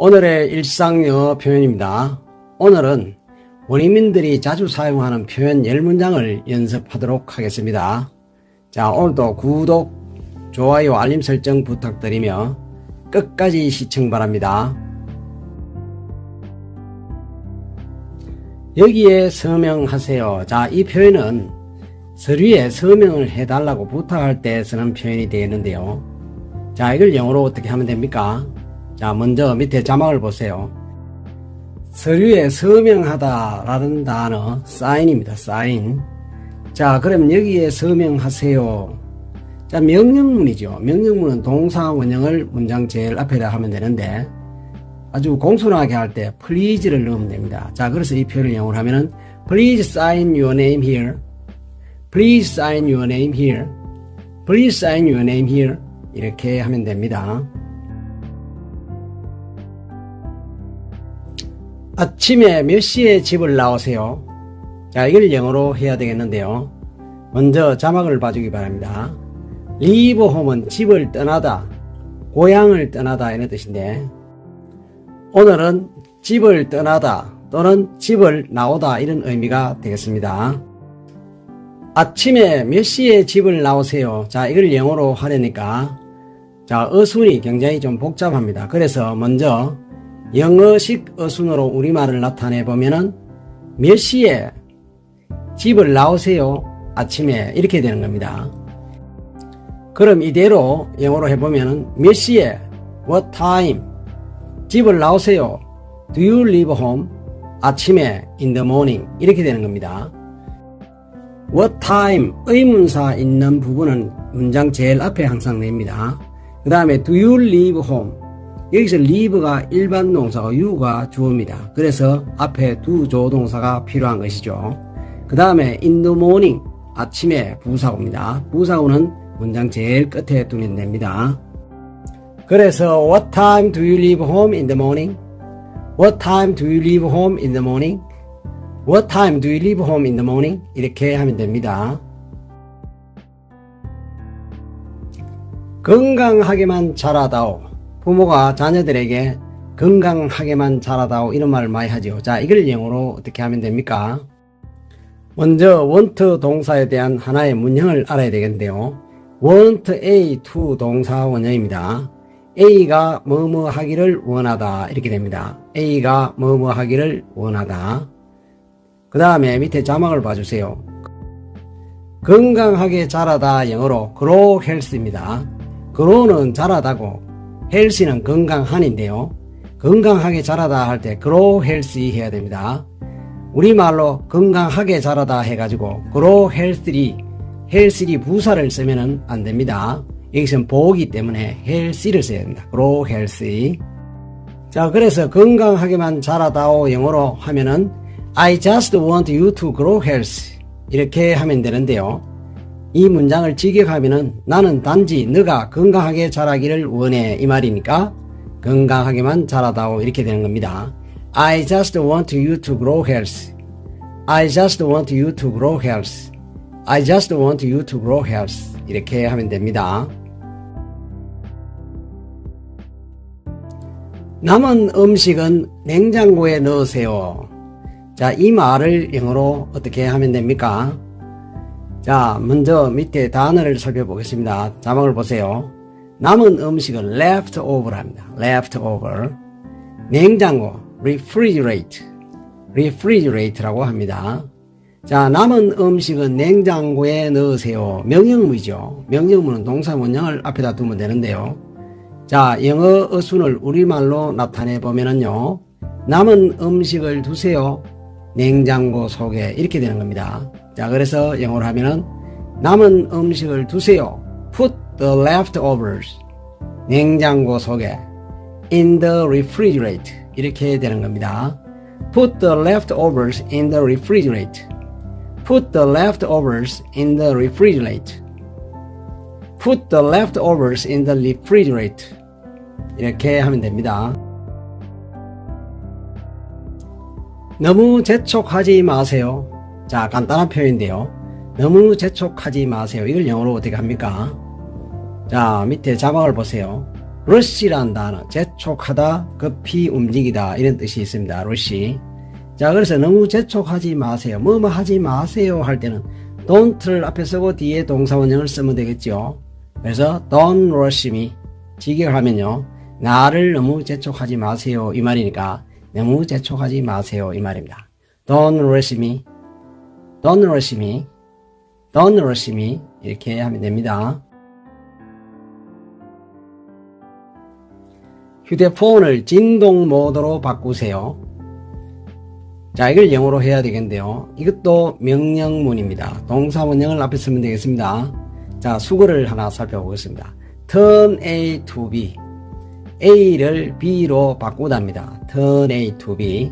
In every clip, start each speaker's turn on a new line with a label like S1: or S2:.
S1: 오늘의 일상 영어 표현입니다. 오늘은 원어민들이 자주 사용하는 표현 10문장을 연습하도록 하겠습니다. 자, 오늘도 구독, 좋아요, 알림 설정 부탁드리며 끝까지 시청 바랍니다. 여기에 서명하세요. 자, 이 표현은 서류에 서명을 해달라고 부탁할 때 쓰는 표현이 되겠는데요. 자, 이걸 영어로 어떻게 하면 됩니까? 자, 먼저 밑에 자막을 보세요. 서류에 서명하다 라는 단어, 사인입니다. 사인. 자, 그럼 여기에 서명하세요. 자, 명령문이죠. 명령문은 동사 원형을 문장 제일 앞에다 하면 되는데, 아주 공손하게 할 때 please를 넣으면 됩니다. 자, 그래서 이 표현을 영어로 하면은 please sign your name here. please sign your name here. please sign your name here. 이렇게 하면 됩니다. 아침에 몇 시에 집을 나오세요? 자, 이걸 영어로 해야 되겠는데요. 먼저 자막을 봐주기 바랍니다. leave home은 집을 떠나다, 고향을 떠나다 이런 뜻인데, 오늘은 집을 떠나다 또는 집을 나오다 이런 의미가 되겠습니다. 아침에 몇 시에 집을 나오세요? 자, 이걸 영어로 하려니까, 자, 어순이 굉장히 좀 복잡합니다. 그래서 먼저 영어식 어순으로 우리말을 나타내 보면은 몇 시에 집을 나오세요? 아침에 이렇게 되는 겁니다. 그럼 이대로 영어로 해보면은 몇 시에 what time 집을 나오세요? do you leave home? 아침에 in the morning 이렇게 되는 겁니다. what time 의문사 있는 부분은 문장 제일 앞에 항상 냅니다. 그 다음에 do you leave home 여기서 leave가 일반 동사고 you가 주어입니다. 그래서 앞에 두 조동사가 필요한 것이죠. 그 다음에 in the morning 아침에 부사구입니다. 부사구는 문장 제일 끝에 두면 됩니다. 그래서 what time do you leave home in the morning? What time do you leave home in the morning? What time do you leave home in the morning? 이렇게 하면 됩니다. 건강하게만 자라다오. 부모가 자녀들에게 건강하게만 자라다오 이런 말을 많이 하죠. 자, 이걸 영어로 어떻게 하면 됩니까? 먼저 want 동사에 대한 하나의 문형을 알아야 되겠는데요. want A to 동사 원형입니다. A가 뭐뭐 하기를 원하다 이렇게 됩니다. A가 뭐뭐 하기를 원하다. 그 다음에 밑에 자막을 봐주세요. 건강하게 자라다 영어로 grow health입니다. grow는 자라다고 health는 건강한인데요. 건강하게 자라다 할 때 grow healthy 해야 됩니다. 우리말로 건강하게 자라다 해가지고 grow healthy, healthy 부사를 쓰면은 안 됩니다. 여기서는 보기 때문에 healthy를 써야 됩니다. grow healthy. 자, 그래서 건강하게만 자라다오 영어로 하면은 I just want you to grow healthy. 이렇게 하면 되는데요. 이 문장을 직역하면은 나는 단지 너가 건강하게 자라기를 원해 이 말이니까 건강하게만 자라다오 이렇게 되는 겁니다. I just want you to grow healthy. I just want you to grow healthy. I just want you to grow healthy. 이렇게 하면 됩니다. 남은 음식은 냉장고에 넣으세요. 자, 이 말을 영어로 어떻게 하면 됩니까? 자, 먼저 밑에 단어를 살펴보겠습니다. 자막을 보세요. 남은 음식은 leftover합니다. leftover. 냉장고, refrigerate. refrigerate라고 합니다. 자, 남은 음식은 냉장고에 넣으세요. 명령문이죠. 명령문은 동사 원형을 앞에다 두면 되는데요. 자, 영어 어순을 우리말로 나타내 보면은요. 남은 음식을 두세요. 냉장고 속에 이렇게 되는 겁니다. 자, 그래서 영어로 하면은 남은 음식을 두세요. Put the leftovers 냉장고 속에 in the refrigerator 이렇게 되는 겁니다. Put the leftovers in the refrigerator. Put the leftovers in the refrigerator. Put the leftovers in the refrigerator. 이렇게 하면 됩니다. 너무 재촉하지 마세요. 자, 간단한 표현인데요. 너무 재촉하지 마세요. 이걸 영어로 어떻게 합니까? 자, 밑에 자막을 보세요. rush라는 단어, 재촉하다, 급히 움직이다 이런 뜻이 있습니다. rush. 자, 그래서 너무 재촉하지 마세요. 뭐뭐 하지 마세요 할 때는 don't를 앞에 쓰고 뒤에 동사원형을 쓰면 되겠죠. 그래서 don't rush me. 직역하면요. 나를 너무 재촉하지 마세요 이 말이니까 너무 재촉하지 마세요 이 말입니다. Don't rush me. Don't rush me. Don't rush me. 이렇게 하면 됩니다. 휴대폰을 진동 모드로 바꾸세요. 자, 이걸 영어로 해야 되겠는데요. 이것도 명령문입니다. 동사원형을 앞에 쓰면 되겠습니다. 자, 수거를 하나 살펴보겠습니다. turn A to B. A를 B로 바꾸답니다. turn A to B.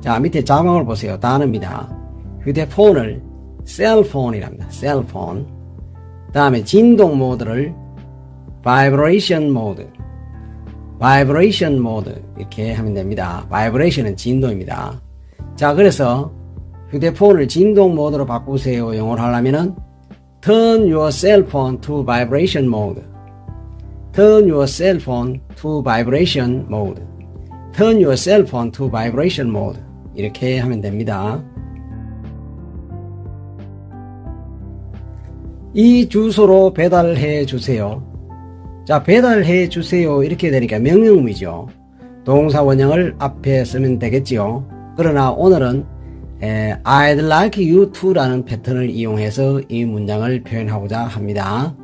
S1: 자, 밑에 자막을 보세요. 단어입니다. 휴대폰을 셀폰이랍니다. 셀폰. 다음에 진동 모드를 vibration 모드. vibration 모드 이렇게 하면 됩니다. vibration은 진동입니다. 자, 그래서 휴대폰을 진동 모드로 바꾸세요. 영어로 하려면은 turn your cell phone to vibration mode. turn your cell phone to vibration mode. turn your cell phone to vibration mode. 이렇게 하면 됩니다. 이 주소로 배달해 주세요. 자, 배달해 주세요. 이렇게 되니까 명령문이죠. 동사 원형을 앞에 쓰면 되겠지요. 그러나 오늘은 에, I'd like you to라는 패턴을 이용해서 이 문장을 표현하고자 합니다.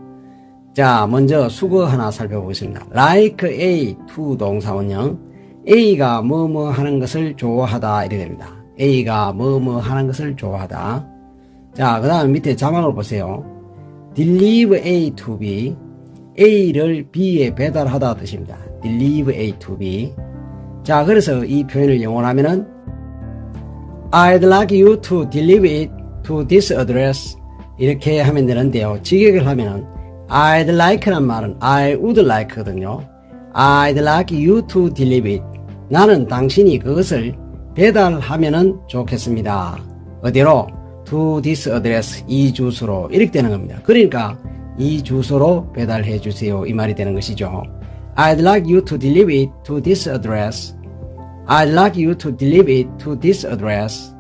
S1: 자, 먼저 수거 하나 살펴보겠습니다. like A to 동사 원형. A가 뭐뭐 하는 것을 좋아하다 이렇게 됩니다. A가 뭐뭐 하는 것을 좋아하다. 자, 그 다음 밑에 자막을 보세요. deliver A to B. A를 B에 배달하다 뜻입니다. deliver A to B. 자, 그래서 이 표현을 영어로 하면은 I'd like you to deliver it to this address. 이렇게 하면 되는데요. 직역을 하면은 I'd like란 말은 I would like거든요. I'd like you to deliver it. 나는 당신이 그것을 배달하면은 좋겠습니다. 어디로? To this address. 이 주소로. 이렇게 되는 겁니다. 그러니까 이 주소로 배달해 주세요. 이 말이 되는 것이죠. I'd like you to deliver it to this address. I'd like you to deliver it to this address.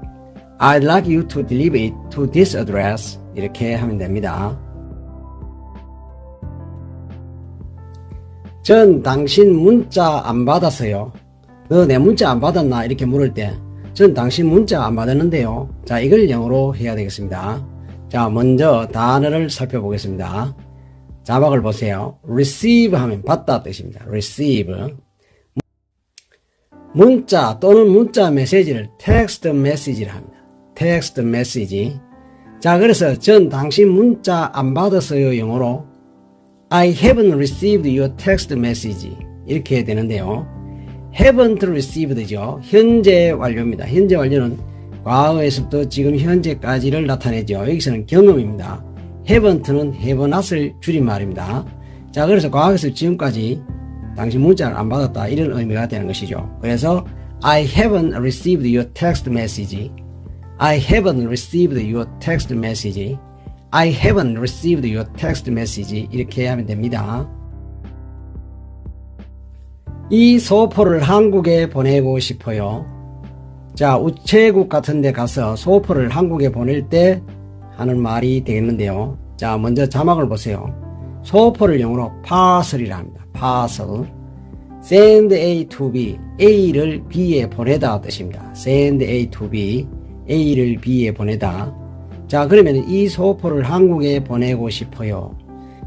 S1: I'd like you to deliver it to this address. 이렇게 하면 됩니다. 전 당신 문자 안 받았어요. 너 내 문자 안 받았나? 이렇게 물을 때, 전 당신 문자 안 받았는데요. 자, 이걸 영어로 해야 되겠습니다. 자, 먼저 단어를 살펴보겠습니다. 자막을 보세요. receive 하면 받다 뜻입니다. receive. 문자 또는 문자 메시지를 text message를 합니다. text message. 자, 그래서 전 당신 문자 안 받았어요. 영어로. I haven't received your text message. 이렇게 해야 되는데요. haven't received죠. 현재 완료입니다. 현재 완료는 과거에서부터 지금 현재까지를 나타내죠. 여기서는 경험입니다. haven't는 have not을 줄임말입니다. 자, 그래서 과거에서 지금까지 당신 문자를 안 받았다 이런 의미가 되는 것이죠. 그래서 I haven't received your text message. I haven't received your text message. I haven't received your text message. 이렇게 하면 됩니다. 이 소포를 한국에 보내고 싶어요. 자, 우체국 같은 데 가서 소포를 한국에 보낼 때 하는 말이 되겠는데요. 자, 먼저 자막을 보세요. 소포를 영어로 parcel이라 합니다. parcel. send A to B. A를 B에 보내다 뜻입니다. send A to B. A를 B에 보내다. 자, 그러면 이 소포를 한국에 보내고 싶어요.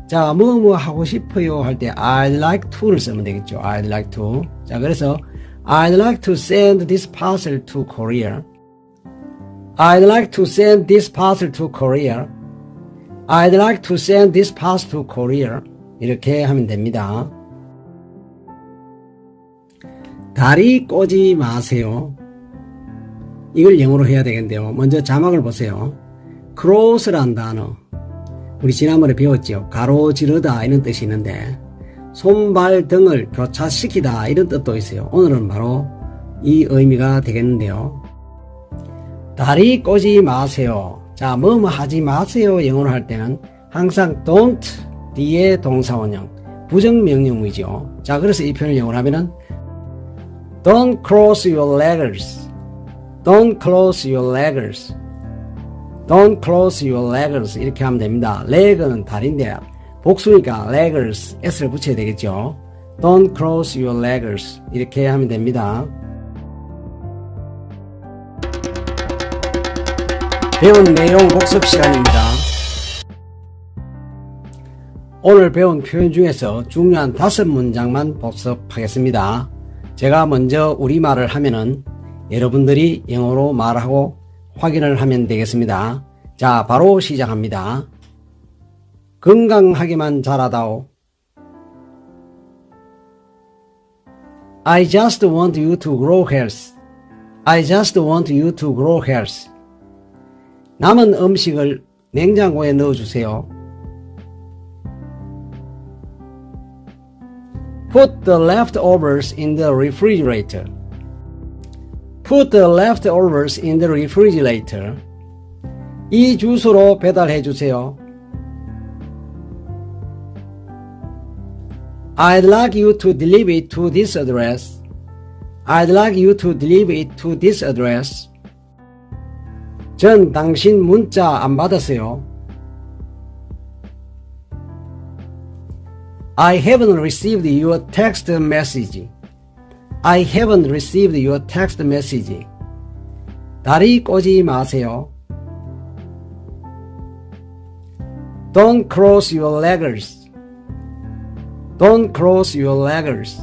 S1: 자, 뭐, 뭐 하고 싶어요 할 때 I'd like to를 쓰면 되겠죠. I'd like to. 자, 그래서 I'd like to send this parcel to Korea. I'd like to send this parcel to Korea. I'd like to send this parcel to Korea. 이렇게 하면 됩니다. 다리 꼬지 마세요. 이걸 영어로 해야 되겠는데요. 먼저 자막을 보세요. cross란 단어. 우리 지난번에 배웠죠. 가로지르다 이런 뜻이 있는데 손발 등을 교차시키다 이런 뜻도 있어요. 오늘은 바로 이 의미가 되겠는데요. 다리 꼬지 마세요. 자, 뭐뭐 하지 마세요. 영어로 할 때는 항상 don't 뒤에 동사원형, 부정명령이죠. 자, 그래서 이 표현을 영어로 하면은 don't cross your legs. don't close your legs. don't close your legs. 이렇게 하면 됩니다. leg는 다리인데 복수니까 legs, s를 붙여야 되겠죠. don't close your legs. 이렇게 하면 됩니다. 배운 내용 복습 시간입니다. 오늘 배운 표현 중에서 중요한 다섯 문장만 복습하겠습니다. 제가 먼저 우리말을 하면은 여러분들이 영어로 말하고 확인을 하면 되겠습니다. 자, 바로 시작합니다. 건강하게만 자라다오. I just want you to grow health. I just want you to grow health. 남은 음식을 냉장고에 넣어주세요. Put the leftovers in the refrigerator. Put the leftovers in the refrigerator. 이 주소로 배달해 주세요. I'd like you to deliver it to this address. I'd like you to deliver it to this address. 전 당신 문자 안 받았어요. I haven't received your text message. I haven't received your text message. 다리 꼬지 마세요. Don't cross your legs. Don't cross your legs.